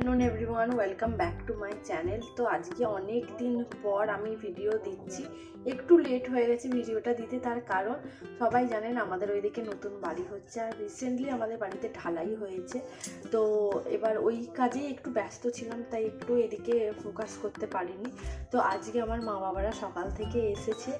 Afternoon everyone welcome back to my channel তো আজকে অনেক দিন পর আমি ভিডিও দিচ্ছি। একটু লেট হয়ে গেছে ভিডিওটা দিতে, তার কারণ সবাই জানেন আমাদের ওইদিকে নতুন বাড়ি হচ্ছে আর রিসেন্টলি আমাদের বাড়িতে ঢালাই হয়েছে। তো এবার ওই কাজেই একটু ব্যস্ত ছিলাম, তাই একটু এদিকে ফোকাস করতে পারিনি। তো আজকে আমার মা বাবারা সকাল থেকে এসেছে।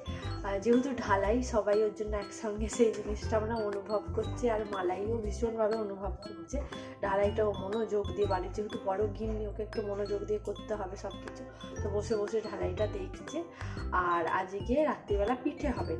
যেহেতু ঢালাই, সবাই ওর জন্য একসঙ্গে সেই জিনিসটা আমরা অনুভব করছি আর মালাইও ভীষণভাবে অনুভব করছে। ঢালাইটা ও মনোযোগ দিয়ে, বাড়ির যেহেতু বড় গিন্নি, ওকে একটু মনোযোগ দিয়ে করতে হবে সব কিছু তো বসে বসে ঢালাইটা দেখছে। আর আজকে রাত্রিবেলা পিঠে হবে।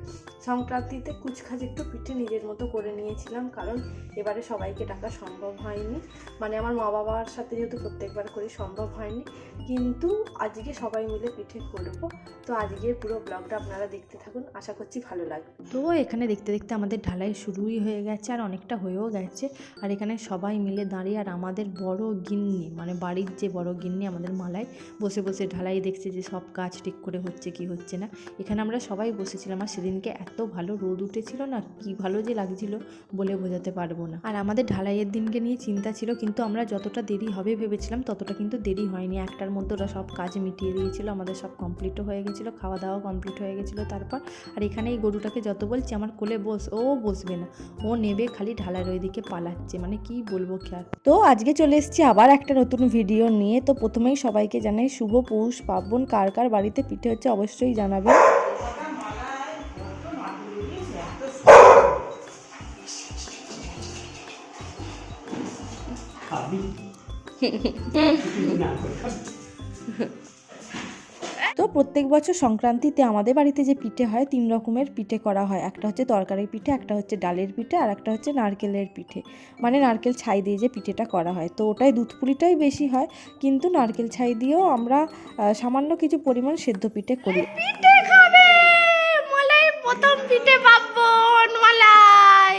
সংক্রান্তিতে কুচখাজ একটু পিঠে নিজের মতো করে নিয়েছিলাম, কারণ এবারে সবাইকে ডাকা সম্ভব হয়নি। মানে আমার মা বাবার সাথে যেহেতু প্রত্যেকবার করি সম্ভব হয়নি। কিন্তু আজকে সবাই মিলে পিঠে করব। তো আজকের পুরো ব্লগটা আপনারা দেখতে থাকুন, আশা করছি ভালো লাগবে। তো এখানে দেখতে দেখতে আমাদের ঢালাই শুরুই হয়ে গেছে আর অনেকটা হয়েও গেছে। আর এখানে সবাই মিলে দাঁড়িয়ে আর আমাদের বড় গিন্নি মানে বাড়ির যে বড় গিন্নি আমাদের মালায় বসে বসে ঢালাই দেখছে যে সব কাজ ঠিক করে হচ্ছে কি হচ্ছে না। এখানে আমরা সবাই বসেছিলাম আর সেদিনকে এত ভালো রোদ উঠেছিল না, কি ভালো যে লাগছিল বলে বোঝাতে পারব না। আর আমাদের ঢালাইয়ের দিনকে নিয়ে চিন্তা ছিল, কিন্তু আমরা যতটা দেরি হবে ভেবেছিলাম ততটা কিন্তু দেরি হয়নি। একটার মধ্যে ওরা সব কাজ মিটিয়ে দিয়েছিল, আমাদের সব কমপ্লিটও হয়ে গেছিল খাওয়া দাওয়া কমপ্লিট হয়ে গেছিল তারপর। আর এখানে এই গরুটাকে যত বলছি, আমার কোলে বস, ও বসবে না, ও নেবে খালি ঢালার ওইদিকে পালাচ্ছে মানে কি বলব আর তো আজকে চলে এসেছি আবার একটা নতুন ভিডিও নিয়ে, তো প্রথমেই সবাইকে জানাই শুভ পৌষ পার্বণ, কার কার বাড়িতে পিঠে হচ্ছে অবশ্যই জানাবেন। তো প্রত্যেক বছর সংক্রান্তিতে আমাদের বাড়িতে যে পিঠে হয়, তিন রকমের পিঠে করা হয়। একটা হচ্ছে তরকারির পিঠে, একটা হচ্ছে ডালের পিঠে, আর একটা হচ্ছে নারকেলের পিঠে। মানে নারকেল ছাই দিয়ে যে পিঠেটা করা হয়। তো ওটাই দুধ পুলিটাই বেশি হয়, কিন্তু নারকেল ছাই দিয়েও আমরা সামান্য কিছু পরিমাণ সেদ্ধ পিঠে করি। প্রথম পিঠে পাবন মালাই।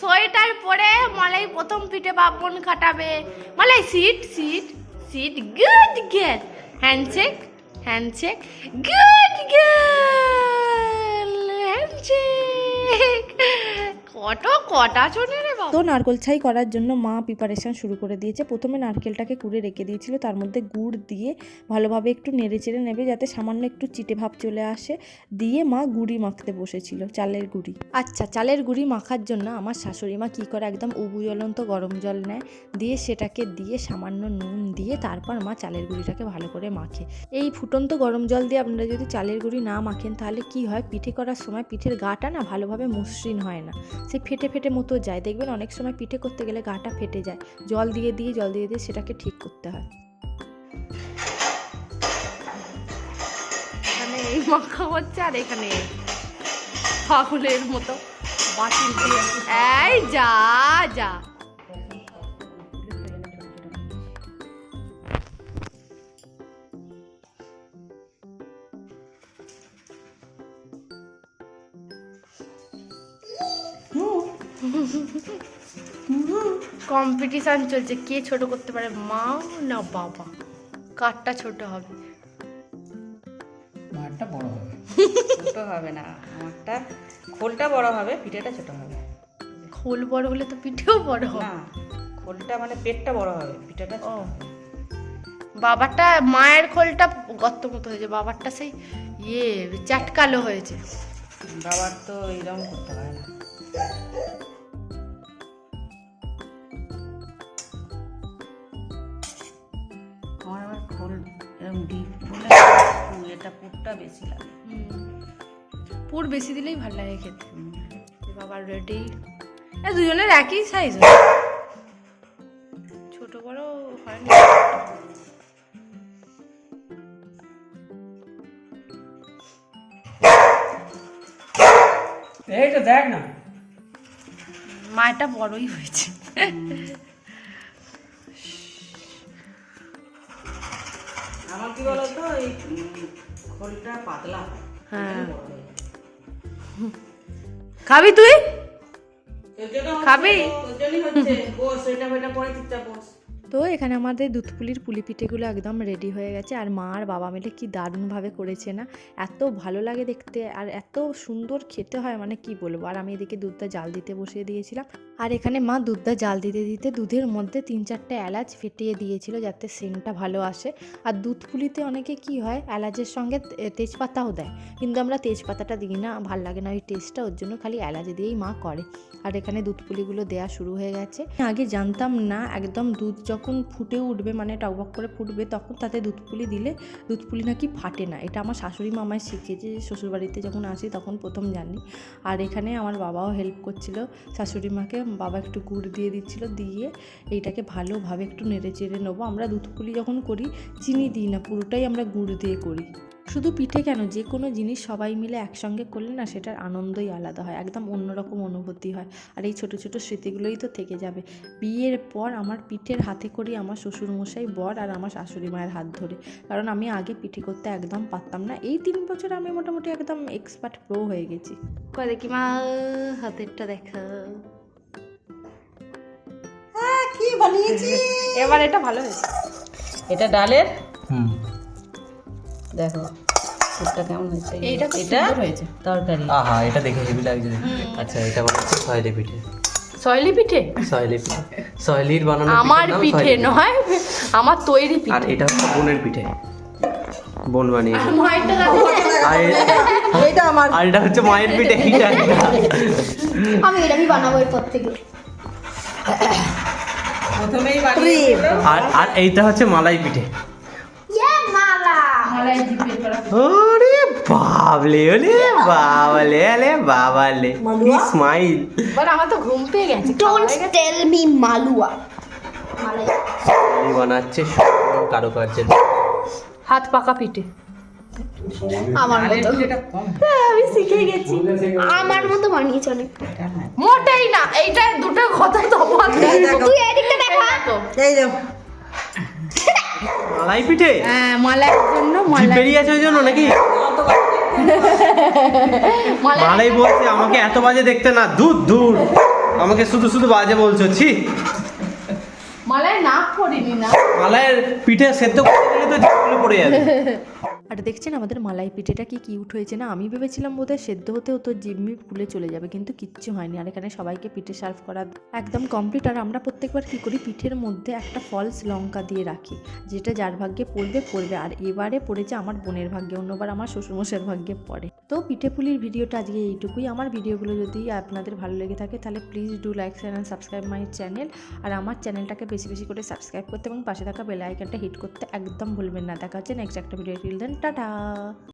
সোয়েটার পরে মালাই প্রথম পিঠে পাবন কাটাবে মালাই, sit sit sit, good get handshake handshake, good girl handshake. কত কটা চলে রে বাবা তো নারকেল ছাই করার জন্য মা প্রিপারেশন শুরু করে দিয়েছে। প্রথমে নারকেলটাকে কুড়ে রেখে দিয়েছিল, তার মধ্যে গুড় দিয়ে ভালোভাবে একটু নেড়ে চেড়ে নেবে যাতে সামান্য একটু চিটে ভাব চলে আসে। দিয়ে মা গুড়ি মাখতে বসেছিল, চালের গুড়ি। আচ্ছা চালের গুড়ি মাখার জন্য আমার শাশুড়ি মা কী করে একদম উবু জ্বলন্ত গরম জল নেয়? দিয়ে সেটাকে দিয়ে সামান্য নুন দিয়ে তারপর মা চালের গুঁড়িটাকে ভালো করে মাখে। এই ফুটন্ত গরম জল দিয়ে আপনারা যদি চালের গুঁড়ি না মাখেন তাহলে কি হয়? পিঠে করার সময় পিঠের গাটা না ভালোভাবে মসৃণ হয় না। সে ফেটে ফেটে মতো যায়। দেখবেন অনেক সময় পিঠে করতে গেলে গাটা ফেটে যায়। জল দিয়ে দিয়ে, জল দিয়ে দিয়ে সেটাকে ঠিক করতে হয়। এখানে এই মাখা হচ্ছে আর এখানে ফাফুলের মতো দিয়ে এই যা যা। কম্পিটিশন চলছে। কে ছোট করতে পারে? মা না বাবা? কারটা ছোট হবে? মাঠটা বড় হবে। ছোট হবে না। আমারটা খোলটা বড় হবে পিঠেটা ছোট হবে। খোল বড় হলে তো পিঠেও বড় হবে। না খোলটা মানে পেটটা বড় হবে পিঠেটা ও। বাবারটা মায়ের খোলটা গর্ত মতো হয়েছে। বাবারটা সেই ইয়ে চাটকালো হয়েছে। বাবার তো এরকম করতে পারে না। আমার আবার খোল এরকম ডিপ বলে এটা পুরটা বেশি লাগে। পুর বেশি দিলেই ভালো লাগে খেতে। বাবার রেডি। দুজনের একই সাইজ ছোট বড় হয় না এইটা দেখ না। মায়েরটা বড়ই হয়েছে। কি বলতো এই খোলটা পাতলা হয়। খাবি তুই? খাবি? তোর জন্যই হচ্ছে। বস এটা এটা পরে চুপচাপ বস তো এখানে আমাদের দুধপুলির পুলি পিঠেগুলো একদম রেডি হয়ে গেছে। আর মা আর বাবা মিলে কি দারুণভাবে করেছে না? এত ভালো লাগে দেখতে আর এত সুন্দর খেতে হয় মানে কি বলব? আর আমি এদিকে দুধটা জাল দিতে বসিয়ে দিয়েছিলাম। আর এখানে মা দুধটা জাল দিতে দিতে দুধের মধ্যে তিন চারটে এলাচ ফেটিয়ে দিয়েছিল যাতে সেন্টটা ভালো আসে। আর দুধ পুলিতে অনেকে কি হয়, এলাচের সঙ্গে তেজপাতাও দেয়। কিন্তু আমরা তেজপাতাটা দিই না, ভালো লাগে না ওই টেস্টটা ওর জন্য খালি এলাচ দিয়েই মা করে। আর এখানে দুধ পুলিগুলো দেওয়া শুরু হয়ে গেছে। আগে জানতাম না, একদম দুধ যখন ফুটে উঠবে মানে টকবক করে ফুটবে, তখন তাতে দুধ পুলি দিলে দুধ পুলি নাকি ফাটে না। এটা আমার শাশুড়ি মামায় শিখেছে, যে শ্বশুরবাড়িতে যখন আসি তখন প্রথম জানি। আর এখানে আমার বাবাও হেল্প করছিল, শাশুড়ি মাকে। বাবা একটু গুড় দিয়ে দিচ্ছিল, দিয়ে এইটাকে ভালোভাবে একটু নেড়ে চেড়ে নেব। আমরা দুধ পুলি যখন করি, চিনি দিই না, পুরোটাই আমরা গুড় দিয়ে করি। শুধু পিঠে কেন? যে কোনো জিনিস সবাই মিলে একসঙ্গে করলে না সেটার আনন্দই আলাদা হয় একদম অন্যরকম অনুভূতি হয়। আর এই ছোট ছোট স্মৃতিগুলোই তো থেকে যাবে। বিয়ের পর আমার পিঠের হাতে করি আমার শ্বশুরমশাই বর আর আমার শাশুড়ি মায়ের হাত ধরে। কারণ আমি আগে পিঠে করতে একদম পারতাম না। এই তিন বছর আমি মোটামুটি একদম এক্সপার্ট প্রো হয়ে গেছি। কয় দেখি মা হাতেরটা দেখা। কি এবার এটা ভালো হয়েছে। এটা ডালের? দেখো পুরটা কেমন হয়েছে? খুব এটা হয়েছে। তরকারি। আহা এটা দেখে হেভি লাগছে। আচ্ছা এটা বানাচ্ছে সয়লি পিঠে। সয়লি পিঠে? সয়লি পিঠে। সয়লির বানানো আমার পিঠে নয় আমার তৈরি আর এটা হচ্ছে বোনের পিঠে। বোন বানিয়েছে। আর এইটা আমার। আর এটা হচ্ছে মায়ের পিঠে আমি এটা আমি বানাবো এরপর থেকে। প্রথমেই বানিয়ে আর আর এইটা হচ্ছে মালাই পিঠে। ওরে বাবলে ওরে বাবলে আলে বাবালে কি স্মাইল এবার আমার তো ঘুম পেয়ে গেছে ডোন্ট টেল মি মালুয়া বানাচ্ছে সুন্দর কারুকার্যের হাত পাকা পিঠে। আমার মতো। এটা কম। আমি শিখে গেছি। আমার মতো বানিয়েছে অনেক। মোটেই না এইটা দুটো কথা তফাৎ তুই এদিকটা দেখা। এই যাও মালাই পিঠে? হ্যাঁ মালাইয়ের জন্য মালাই ওই জন্য নাকি? মালাই বলছে আমাকে এত বাজে দেখতে না দূর দূর। আমাকে শুধু শুধু বাজে বলছো ছি। মালাই না পড়িনি না? মালাইয়ের পিঠে সেদ্ধ করতে গেলে তো পড়ে যাবে। আর দেখছেন আমাদের মালাই পিঠেটা কি কিউট হয়েছে না? আমি ভেবেছিলাম বোধহয় সেদ্ধ হতে হতো জিম্মি ফুলে চলে যাবে, কিন্তু কিচ্ছু হয়নি। আর এখানে সবাইকে পিঠে সার্ভ করা একদম কমপ্লিট আর আমরা প্রত্যেকবার কী করি? পিঠের মধ্যে একটা ফলস লঙ্কা দিয়ে রাখি, যেটা যার ভাগ্যে পড়বে পড়বে। আর এবারে পড়েছে আমার বোনের ভাগ্যে, অন্যবার আমার শ্বশুরমশাইয়ের ভাগ্যে পড়ে। তো পিঠে পুলির ভিডিওটা আজকে এইটুকুই। আমার ভিডিওগুলো যদি আপনাদের ভালো লেগে থাকে, তাহলে please do like share and subscribe my channel আর আমার চ্যানেলটাকে বেশি বেশি করে সাবস্ক্রাইব করতে এবং পাশে থাকা বেল আইকনটা হিট করতে একদম ভুলবেন না। দেখা হচ্ছে নেক্সট একটা ভিডিও টিল দেন 当当